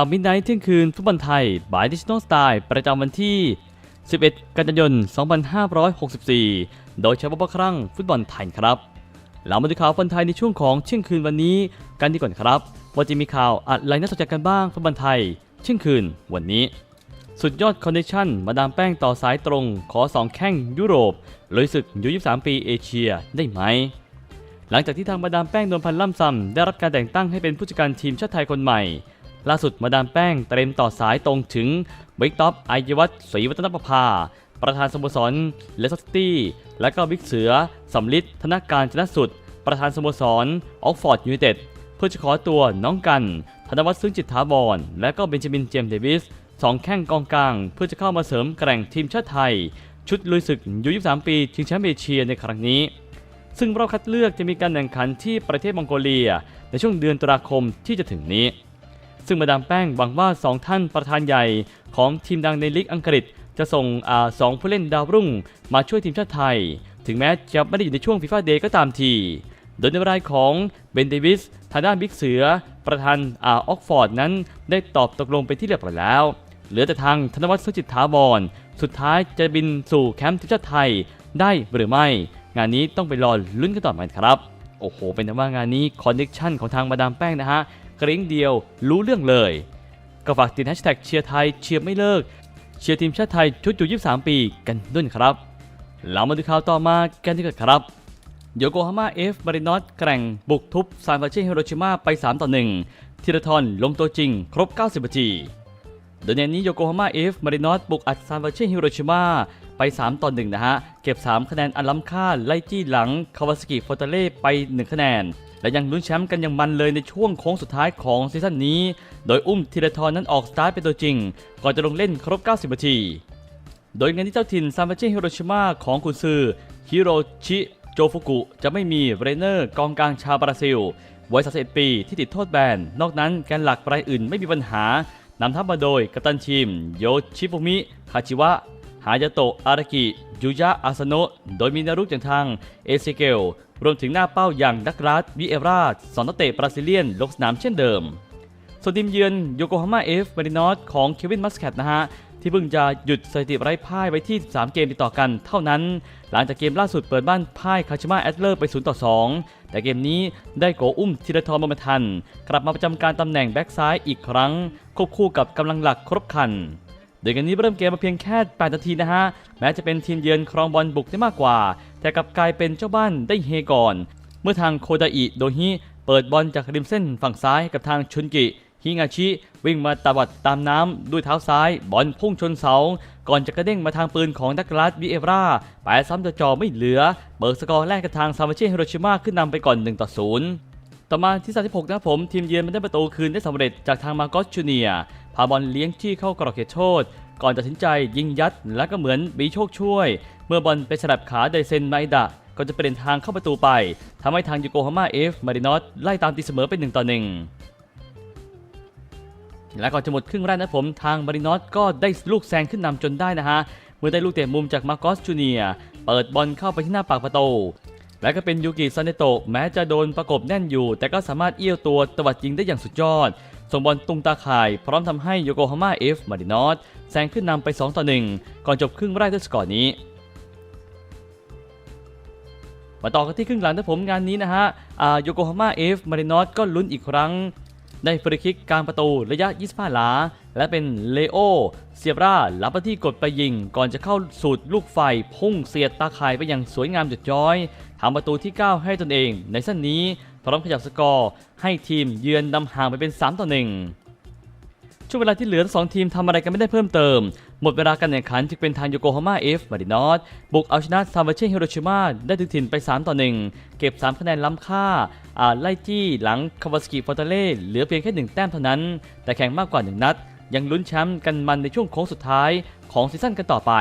ข่าวมิดไนท์เที่ยงคืนฟุตบอลไทยบายดิจิทัลสไตล์ประจำวันที่ 11 กันยายน 2564 โดยเฉพาะครั้งฟุตบอลไทยครับเรามาดูข่าวฟุตบอลไทยในช่วงของเที่ยงคืนวันนี้กันดีก่อนครับ ว่าจะมีข่าวอะไรน่าสนใจกันบ้างฟุตบอลไทย เที่ยงคืนวันนี้ สุดยอดคอนเนคชั่น มาดามแป้งต่อสายตรง ขอ 2 แข้งยุโรปลุยศึกยู23 ปีเอเชียได้ไหม หลังจากที่ทางมาดามแป้งนวลพันธ์ล่ำซำได้รับการแต่งตั้งให้เป็นผู้จัดการทีมชาติไทยคนใหม่ ล่าสุดมาดามแป้งเตรียมต่อสายตรงถึงบิ๊กท็อปไอยวัฒน์ศรีวัฒนประภา ประธานสโมสรเลสเตอร์ซิตี้ และก็บิ๊กเสือสำลิดธนการชนะสุด ประธานสโมสรออกฟอร์ดยูไนเต็ดเพื่อจะขอตัวน้องกัน ธนวัฒน์ซึ่งจิตถาวรและก็เบนจามินเจมส์เดวิสสองแข้งกองกลาง เพื่อจะเข้ามาเสริมแกร่งทีมชาติไทย ชุดลุยศึกยู23 ปีชิงแชมป์เอเชียในครั้งนี้ ซึ่งรอบคัดเลือกจะมีการแข่งขันที่ประเทศมองโกเลีย ในช่วงเดือนตุลาคมที่จะถึงนี้ ซึ่งมาดามแป้งหวังว่า 2 ท่านประธานใหญ่ของทีมดังในลีกอังกฤษ จะส่งอสองผู้เล่นดาวรุ่ง มาช่วยทีมชาติไทย ถึงแม้จะไม่ได้อยู่ในช่วงฟีฟ่าเดย์ก็ตามที โดยในรายของเบนเดวิสทางด้านบิ๊กเสือ ประธานอาออกฟอร์ดนั้น ได้ตอบตกลงไปที่เรียบร้อยแล้ว เหลือแต่ทางธนวัฒน์สุจิตถาวรสุดท้ายจะบินสู่แคมป์ทีมชาติไทยได้หรือไม่ งานนี้ต้องไปรอลุ้นกันต่อไปครับ โอ้โห เป็นแต่ว่างานนี้คอนเนคชั่นของทางมาดามแป้งนะฮะ กริ้งเดียวรู้เรื่องเลย ก็ฝากติดแฮชแท็กเชียร์ไทยเชียร์ไม่เลิก เชียร์ทีมชาติไทยชุดอยู่23 ปีกันด้วยครับ เรามาดูข่าวต่อมากันดีกว่าครับโยโกฮาม่าเอฟมารินอสแกร่งบุกทุบซานฟรานเช่ฮิโรชิมาไป 3 ต่อ 1ธีรทรลงตัวจริง ครบ 90นาทีโดยในนี้โยโกฮาม่าเอฟมารินอสบุกอัดซานฟรานเช่ฮิโรชิมาไป 3 ต่อ 1 นะฮะ เก็บ 3 คะแนนอันล้ำค่าไล่จี้หลัง คาวาสกิฟอร์ตเล่ไป 1 คะแนน และยังลุ้นแชมป์กันอย่างมันเลยในช่วงโค้งสุดท้ายของซีซั่นนี้ โดยอุ้มธีรทรนั้นออกสตาร์ทเป็นตัวจริง ก่อนจะลงเล่นครบ 90 นาที โดยงานที่เจ้าถิ่นซานฟรานเช่ฮิโรชิมาของกุนซือฮิโรชิโจฟุกุ จะไม่มีเรเนอร์กองกลางชาวบราซิลวัย31ปีที่ติดโทษแบน นอกนั้นแกนหลักรายอื่นไม่มีปัญหานำทัพมาโดยกัปตันทีม โยชิฟุมิ คาชิวะ ฮายาโตะ อารากิ ยูยะ อาซโนะ โดยมีนารุกจากทาง เอเซเกล รวมถึงหน้าเป้าอย่างดักรัสวิเอราสอนักเตะบราซิเลียน ลงสนามเช่นเดิม ส่วนทีมเยือนโยโกฮาม่าเอฟมารินอสของเควินมัสแคทนะฮะ ที่เพิ่งจะหยุดสถิติไร้พ่ายไว้ที่3เกมติดต่อกันเท่านั้น หลังจากเกมล่าสุดเปิดบ้านพ่ายคาชิมาแอตเลอร์ไป 0 ต่อ 2 แต่เกมนี้ได้โกอุ้มธีรทรบรมทัน กลับมาประจำการตำแหน่งแบ็กซ้ายอีกครั้งควบคู่กับกำลังหลักครบครัน โดยกันนี้เริ่มเกมมาเพียงแค่ 8 นาทีนะฮะ แม้จะเป็นทีมเยือนครองบอลบุกได้มากกว่า แต่กลับกลายเป็นเจ้าบ้านได้เฮก่อน เมื่อทางโคดาอิโดฮิเปิดบอลจากริมเส้นฝั่งซ้ายกับทางชุนกิฮิงาชิวิ่งมาตวัดตามน้ำด้วยเท้าซ้าย บอลพุ่งชนเสา ก่อนจะกระเด้งมาทางปืนของดักลาสวิเอราแปซ้ำจะจอไม่เหลือ เบิกสกอร์แรกกับทางซามเช่ฮิโรชิมาขึ้นนำไปก่อน1ต่อ0 ต่อมาที่36นะครับผมทีมเยือนมันได้ประตูคืนได้สำเร็จจากทางมาโกสจูเนียพาบอลเลี้ยงที่เข้ากรอบเขตโทษ ก่อนตัดสินใจยิงยัดและก็เหมือนมีโชคช่วย เมื่อบอลไปสลับขาไดเซนไมดะก็จะเป็นทางเข้าประตูไปทำให้ทางยูโกฮาม่าเอฟมารินอสไล่ตามตีเสมอเป็น1ต่อ1และก่อนจะหมดครึ่งแรกนะผมทางมารินอสก็ได้ลูกแซงขึ้นนำจนได้นะฮะเมื่อได้ลูกเตะมุมจากมาโกสจูเนียเปิดบอลเข้าไปที่หน้าปากประตู และก็เป็นยูกิซานเนโตะแม้จะโดนประกบแน่นอยู่ แต่ก็สามารถเอี้ยวตัวตวัดยิงได้อย่างสุดยอด ส่งบอลตุงตาข่าย พร้อมทำให้โยโกฮาม่าเอฟมารินอสแซงขึ้นนำไป 2 ต่อ 1 ก่อนจบครึ่งแรกด้วยสกอร์นี้มาต่อกันที่ครึ่งหลังนะผมงานนี้นะฮะโยโกฮาม่าเอฟมารินอสก็ลุ้นอีกครั้ง ได้ฟรีคิกกลางประตูระยะ 25 หลา และเป็นเลโอเซียบรารับหน้าที่กดไปยิง ก่อนจะเข้าสูตรลูกไฟพุ่งเสียดตาข่ายไปอย่างสวยงามจุดย้อย ทำประตูที่ 9 ให้ตนเอง ในสั้นนี้พร้อมขยับสกอร์ให้ทีมเยือนนำห่างไปเป็น 3 ต่อ 1 ช่วงเวลาที่เหลือทั้งสองทีมทำอะไรกันไม่ได้เพิ่มเติม หมดเวลาการแข่งขันจึงเป็นทางโยโกฮาม่าเอฟมารินอสบุกเอาชนะซามวาเช่ฮิโรชิมาได้ถึงถิ่นไป 3 ต่อ 1 เก็บ 3 คะแนนล้ำค่าอาไล่จี้หลังคาวาสกิฟอร์ตาเล่เหลือเพียงแค่ 1 แต้มเท่านั้น แต่แข่งมากกว่า 1 นัด ยังลุ้นแชมป์กันมันในช่วงโค้งสุดท้ายของซีซั่นกันต่อไป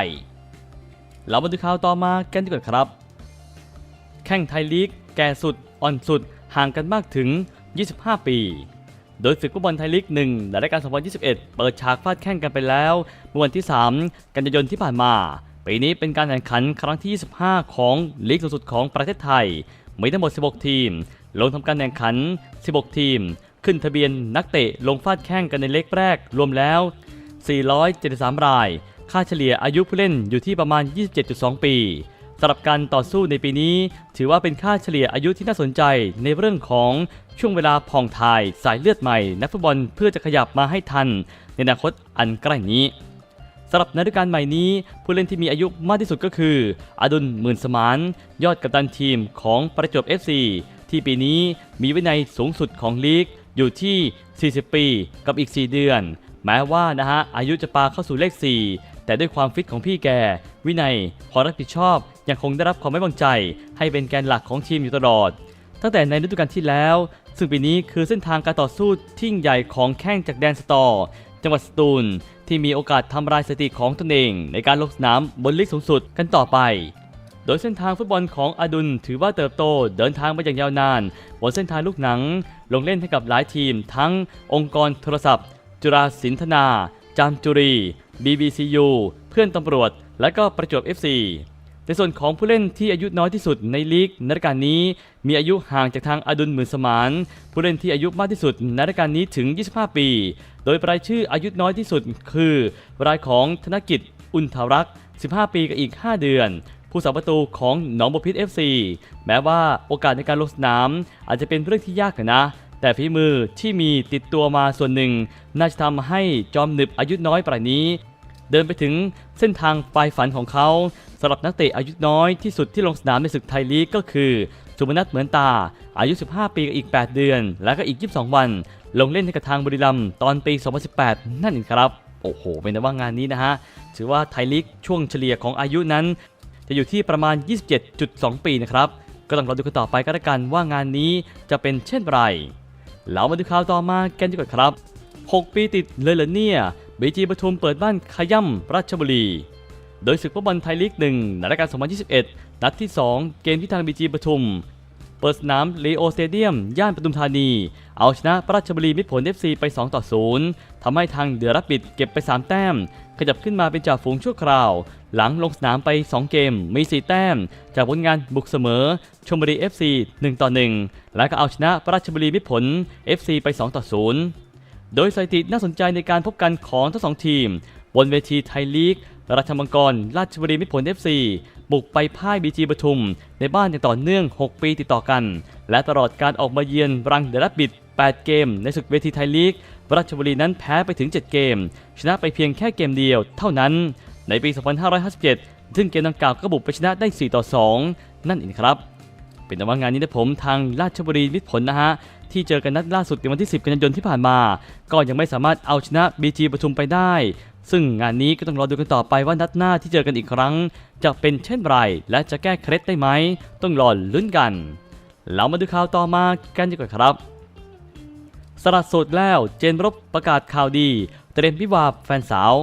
เรามาดูข่าวต่อมากันดีกว่าครับ แข่งไทยลีก แก่สุด อ่อนสุด ห่างกันมากถึง 25 ปี โดยศึกฟุตบอลไทยลีก1และรายการ 2021 เปิดฉากฟาดแข่งกันไปแล้วเมื่อวันที่ 3 กันยายนที่ผ่านมา ปีนี้เป็นการแข่งขันครั้งที่ 25 ของลีกสูงสุดของประเทศไทย มีทั้งหมด 16 ทีม ลงทำการแข่งขัน 16 ทีม ขึ้นทะเบียนนักเตะลงฟาดแข้งกันในเล็กแรก รวมแล้ว 473 ราย ค่าเฉลี่ยอายุผู้เล่นอยู่ที่ประมาณ 27.2 ปี สำหรับการต่อสู้ในปีนี้ ถือว่าเป็นค่าเฉลี่ยอายุที่น่าสนใจในเรื่องของช่วงเวลาผ่องถ่ายสายเลือดใหม่นักฟุตบอลเพื่อจะขยับมาให้ทัน ในอนาคตอันใกล้นี้สำหรับในฤดูกาลใหม่นี้ ผู้เล่นที่มีอายุมากที่สุดก็คือ อดุลหมื่นสมาน ยอดกัปตันทีมของประจวบ FC ที่ปีนี้มีวินัยสูงสุดของลีกอยู่ที่ 40 ปีกับอีก 4 เดือน แม้ว่านะฮะอายุจะปาเข้าสู่เลข 4 แต่ด้วยความฟิตของพี่แก วินัยความรับผิดชอบ ยังคงได้รับความไว้วางใจ ให้เป็นแกนหลักของทีมอยู่ตลอด ตั้งแต่ในฤดูกาลที่แล้ว ซึ่งปีนี้คือเส้นทางการต่อสู้ที่ยิ่งใหญ่ของแข้งจากแดนสตอร์จังหวัดสตูล ที่มีโอกาสทำลายสถิติของตนเอง ในการลงสนามบนลีกสูงสุดกันต่อไปโดยเส้นทางฟุตบอลของอดุลถือว่าเติบโตเดินทางมาอย่างยาวนาน บนเส้นทางลูกหนัง ลงเล่นให้กับหลายทีม ทั้งองค์กรโทรศัพท์ จุฬาสินธนา จามจุรี BBCU เพื่อนตำรวจ และก็ประจวบ FC ในส่วนของผู้เล่นที่อายุน้อยที่สุดในลีกในรายการนี้ มีอายุห่างจากทางอดุลหมื่นสมาน ผู้เล่นที่อายุมากที่สุดในรายการนี้ถึง 25 ปี โดยรายชื่ออายุน้อยที่สุดคือ รายของธนกิจ อุนทารักษ์15 ปีกับอีก 5 เดือน ผู้สาประตูของหนองบัวพิษ FC แม้ว่าโอกาสในการลงสนาม อาจจะเป็นเรื่องที่ยากหน่อยนะแต่ฝีมือที่มีติดตัวมาส่วนหนึ่ง น่าจะทำให้จอมหนึบอายุน้อยปรายนี้ เดินไปถึงเส้นทางปลายฝันของเขาสำหรับนักเตะอายุน้อยที่สุดที่ลงสนามในศึกไทยลีกก็คือสุมนัทเหมือนตา อายุ 15 ปีกับอีก 8 เดือน และก็อีก 22 วัน ลงเล่นให้กับทางบุรีรัมย์ตอนปี 2018 นั่นเองครับ โอ้โห เป็นแต่ว่างานนี้นะฮะ ถือว่าไทยลีกช่วงเฉลี่ยของอายุนั้น จะอยู่ที่ประมาณ 27.2 ปีนะครับ ก็ต้องรอดูกันต่อไปก็แล้วกันว่างานนี้จะเป็นเช่นไรแล้วมาดูข่าวต่อมากันดีกว่าครับ 6 ปีติดเลยเหรอเนี่ย บีจีปทุมเปิดบ้านขย่ำราชบุรี โดยศึกฟุตบอลไทยลีกหนึ่งในรายการ 2021 นัดที่ 2 เกมที่ทางบีจีปทุม เปิดสนามเลโอสเตเดียม ย่านปทุมธานี เอาชนะราชบุรีมิตรผล FC ไป 2 ต่อ 0 ทำให้ทางเดือรับบิดเก็บไป 3 แต้ม ขยับขึ้นมาเป็นจ่าฝูงชั่วคราว หลังลงสนามไป 2 เกม มี 4 แต้ม จากผลงานบุกเสมอชมบุรี FC 1ต่อ 1 และก็เอาชนะราชบุรีมิตรผล FC ไป 2 ต่อ 0 โดยสถิติน่าสนใจในการพบกันของทั้งสองทีม บนเวทีไทยลีก ราชมังกร ราชบุรีมิตรผล FC บุกไปพ่ายบีจีปทุม ในบ้านอย่างต่อเนื่อง 6 ปีติดต่อกัน และตลอดการออกมาเยือนรังเดลับบิด 8 เกม ในศึกเวทีไทยลีก ราชบุรีนั้นแพ้ไปถึง 7 เกม ชนะไปเพียงแค่เกมเดียวเท่านั้น ในปี 2557 ซึ่งเกมดังกล่าวก็บุกไปชนะได้ 4 ต่อ 2 นั่นเองครับ เป็นแต่ว่างานนี้นะผมทางราชบุรีมิตรผลนะฮะ ที่เจอกันนัดล่าสุดในวันที่ 10 กันยายนที่ผ่านมา ก็ยังไม่สามารถเอาชนะ BG ปทุมไปได้ ซึ่งงานนี้ก็ต้องรอดูกันต่อไปว่านัดหน้าที่เจอกันอีกครั้ง จะเป็นเช่นไร และจะแก้เคล็ดได้ไหม ต้องรอลุ้นกัน เรามาดูข่าวต่อมากันดีกว่าครับ สลัดสดแล้วเจนรบประกาศข่าวดี เตรียมวิวาแฟนสาว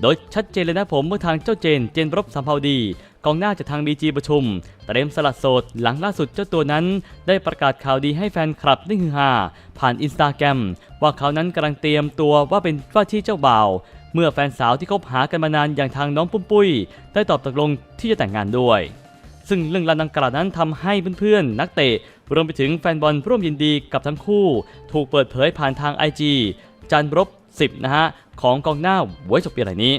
โดยชัดเจนเลยนะผมเมื่อทางเจ้าเจนเจนรบสัมภาวดีกองหน้าจากทางบีจีประชุมเตรียมสลัดโสดหลังล่าสุดเจ้าตัวนั้น ได้ประกาศข่าวดีให้แฟนคลับได้ฮือฮาผ่านอินสตาแกรมว่าเขานั้นกำลังเตรียมตัวว่าเป็นว่าที่เจ้าบ่าว เมื่อแฟนสาวที่คบหากันมานานอย่างทางน้องปุ้มปุ้ย ได้ตอบตกลงที่จะแต่งงานด้วย ซึ่งเรื่องราวดังกล่าวนั้นทำให้เพื่อนๆนักเตะรวมไปถึงแฟนบอลร่วมยินดีกับทั้งคู่ ถูกเปิดเผยผ่านทาง IG จันรบ 10 นะฮะ ของกองหน้าไว้จบปีไรนี้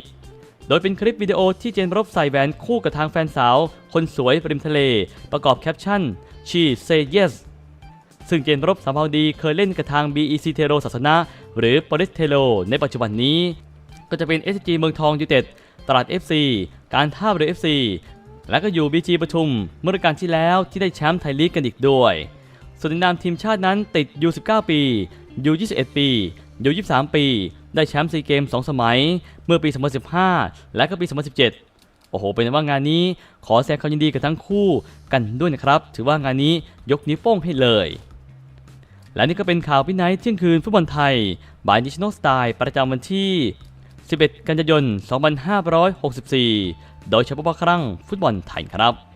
โดยเป็นคลิปวิดีโอที่เจนรบใส่แหวนคู่กับทางแฟนสาว คนสวยริมทะเล ประกอบแคปชั่น she say yes ซึ่งเจนรบสามภาวดีเคยเล่นกับทาง BEC เทโรศาสนะหรือปริสเทโรในปัจจุบันนี้ ก็จะเป็น SG เมืองทองยูเต็ดตลาด FC การท่าเรือ FC และก็อยู่ BG ปทุมเมื่อฤดูกาลที่แล้วที่ได้แชมป์ไทยลีกกันอีกด้วย ส่วนนามทีมชาตินั้นติด U19 ปี U21 ปี U23 ปี ได้แชมป์ซีเกม2 สมัย เมื่อปี 2015 และก็ปี 2017 โอ้โห เป็นว่างานนี้ขอแสดงความยินดีกับทั้งคู่กันด้วยนะครับ ถือว่างานนี้ยกนิ้วโป้งให้เลย และนี่ก็เป็นข่าวพินัยเที่ยงคืนฟุตบอลไทยบายนิชโนสไตล์ประจำวันที่ 11 กันยายน 2564 โดยเฉพาะครั้งฟุตบอลไทยครับ